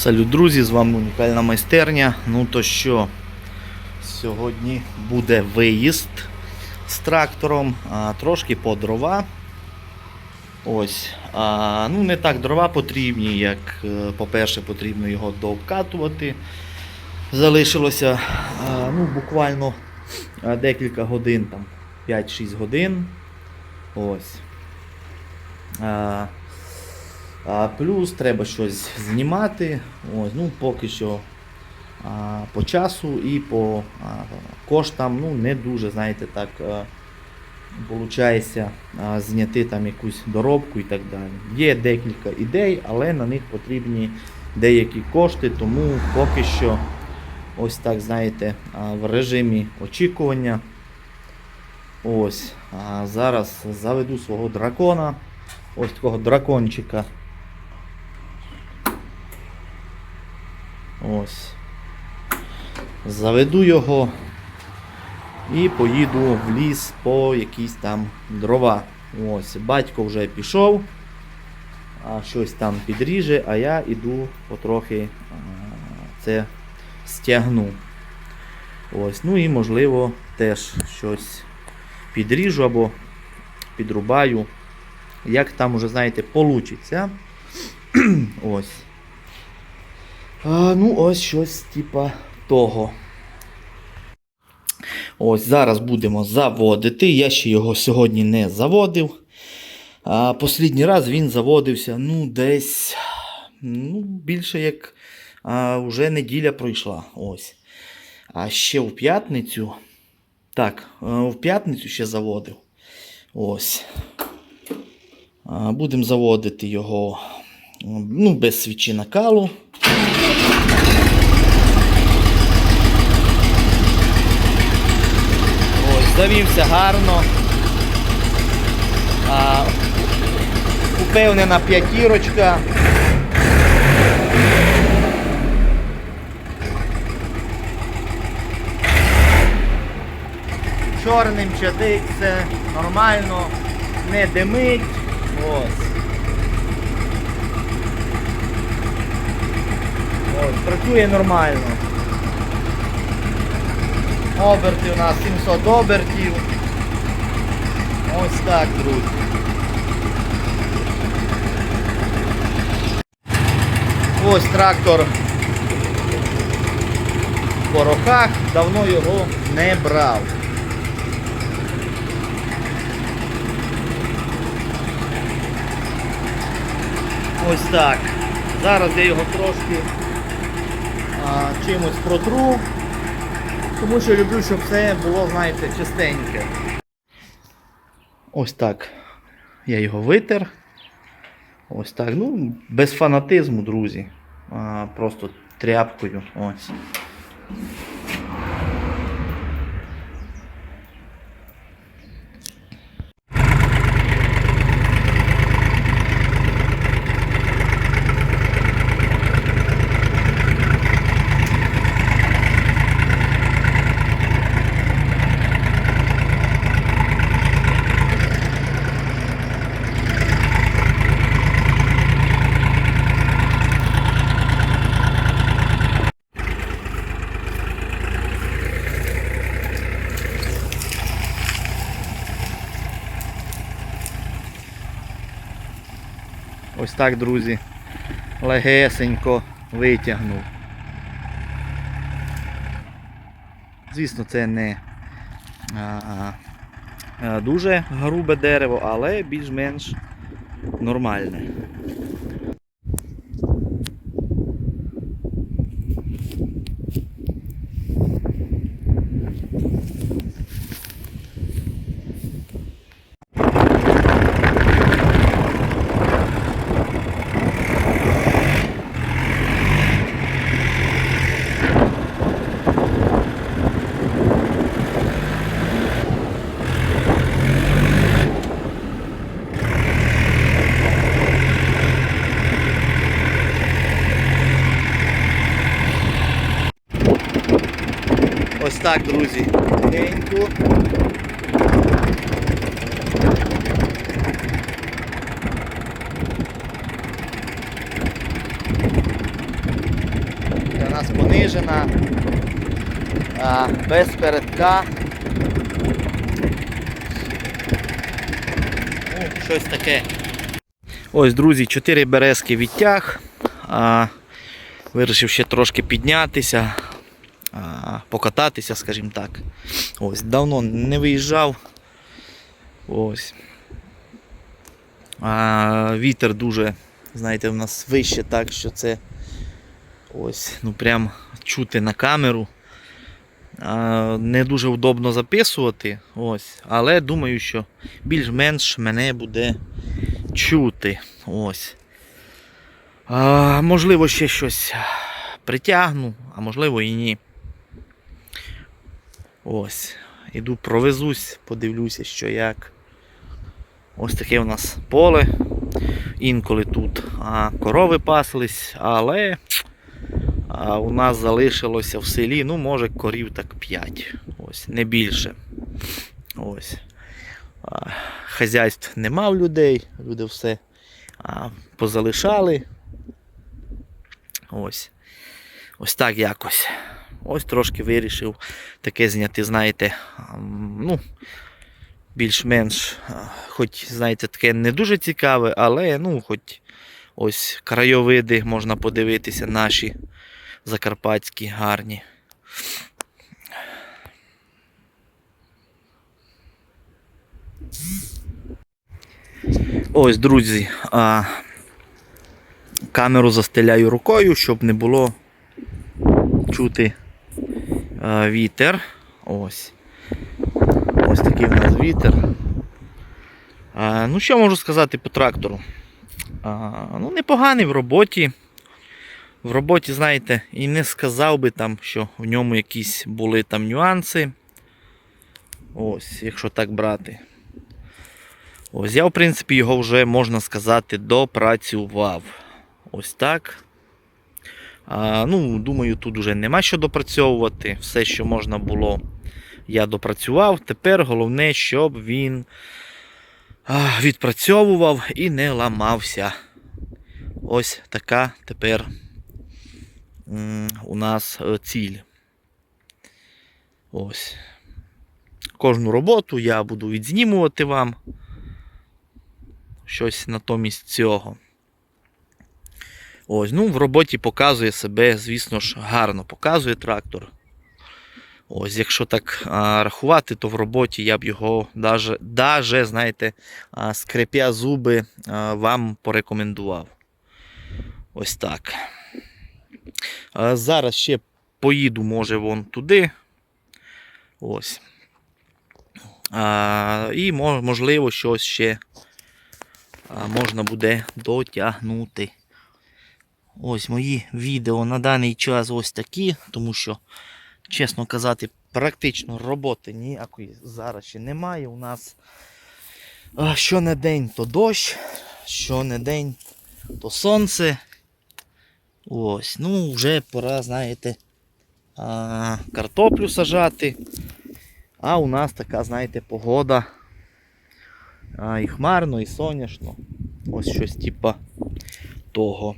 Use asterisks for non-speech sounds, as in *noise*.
Салют, друзі, з вами унікальна майстерня. Ну то що, сьогодні буде виїзд з трактором, а, трошки по дрова. Ось. А, ну, не так дрова потрібні, як, е, по-перше, потрібно його дообкатувати. Залишилося а, ну, буквально декілька годин, там 5-6 годин. Ось. А, а, плюс треба щось знімати. Ось, ну, поки що а, по часу і по а, коштам ну, не дуже, знаєте, так а, зняти там якусь доробку і так далі. Є декілька ідей, але на них потрібні деякі кошти, тому поки що ось так, знаєте, а, в режимі очікування. Ось, а зараз заведу свого дракона. Ось такого дракончика. Ось. Заведу його і поїду в ліс по якісь там дрова. Ось, батько вже пішов, а щось там підріже, а я іду потрохи це стягну. Ось, ну і можливо теж щось підріжу або підрубаю. Як там уже, знаєте, получиться. *clears throat* ось. А, ну, ось щось типа того. Ось зараз будемо заводити. Я ще його сьогодні не заводив. А, Послідній раз він заводився ну, десь ну, більше як а, вже неділя пройшла. Ось. А ще в п'ятницю. Так, е, в п'ятницю ще заводив. Ось. Будемо заводити його ну, без свічі накалу. Ось, завівся гарно. А, упевнена п'ятірочка. Чорним чадить, все нормально, не димить. Ось. Ось, працює нормально. Оберти у нас 700 обертів. Ось так, друзі. Ось трактор в порохах, давно його не брав. Ось так. Зараз я його трошки чимось протру, тому що люблю, щоб все було, знаєте, чистеньке. Ось так. Я його витер. Ось так. Ну, без фанатизму, друзі. А, просто тряпкою. Ось. Ось так, друзі. Легесенько витягнув. Звісно, це не а, а, дуже грубе дерево, але більш-менш нормальне. Ось так, друзі. Тихенько. нас понижена, а, без передка. Ну, щось таке. Ось, друзі, 4 березки відтяг. А, вирішив ще трошки піднятися, покататися, скажімо так. Ось, давно не виїжджав. Ось. А, вітер дуже, знаєте, в нас вище так, що це ось, ну прям чути на камеру. А, не дуже удобно записувати, ось, але думаю, що більш-менш мене буде чути. Ось. А, можливо, ще щось притягну, а можливо і ні. Ось. Іду провезусь, подивлюся, що як. Ось таке у нас поле. Інколи тут а, корови паслись, але а, у нас залишилося в селі, ну, може, корів так 5. Ось, не більше. Ось. А, хазяйств нема в людей, люди все а, позалишали. Ось. Ось так якось. Ось трошки вирішив таке зняти, знаєте, ну, більш-менш, хоч, знаєте, таке не дуже цікаве, але ну, хоч ось краєвиди можна подивитися наші закарпатські гарні. Ось, друзі, а, камеру застеляю рукою, щоб не було чути вітер. Ось. Ось такий у нас вітер. Ну, що можу сказати по трактору? Ну, непоганий в роботі. В роботі, знаєте, і не сказав би там, що в ньому якісь були там нюанси. Ось, якщо так брати. Ось я, в принципі, його вже, можна сказати, допрацював. Ось так. Ну, Думаю, тут вже нема що допрацьовувати. Все, що можна було, я допрацював. Тепер головне, щоб він відпрацьовував і не ламався. Ось така тепер у нас е, ціль. Ось. Кожну роботу я буду відзнімувати вам щось натомість цього. Ось, ну, в роботі показує себе, звісно ж, гарно показує трактор. Ось, якщо так а, рахувати, то в роботі я б його даже, даже знаєте, а, скрипя зуби а, вам порекомендував. Ось так. А, зараз ще поїду, може, вон туди. Ось. А, і можливо, щось ще можна буде дотягнути. Ось мої відео на даний час ось такі, тому що, чесно казати, практично роботи ніякої зараз ще немає. У нас що не день, то дощ, що не день, то сонце. Ось, ну вже пора, знаєте, картоплю сажати. А у нас така, знаєте, погода. І хмарно, і соняшно. Ось щось типа того.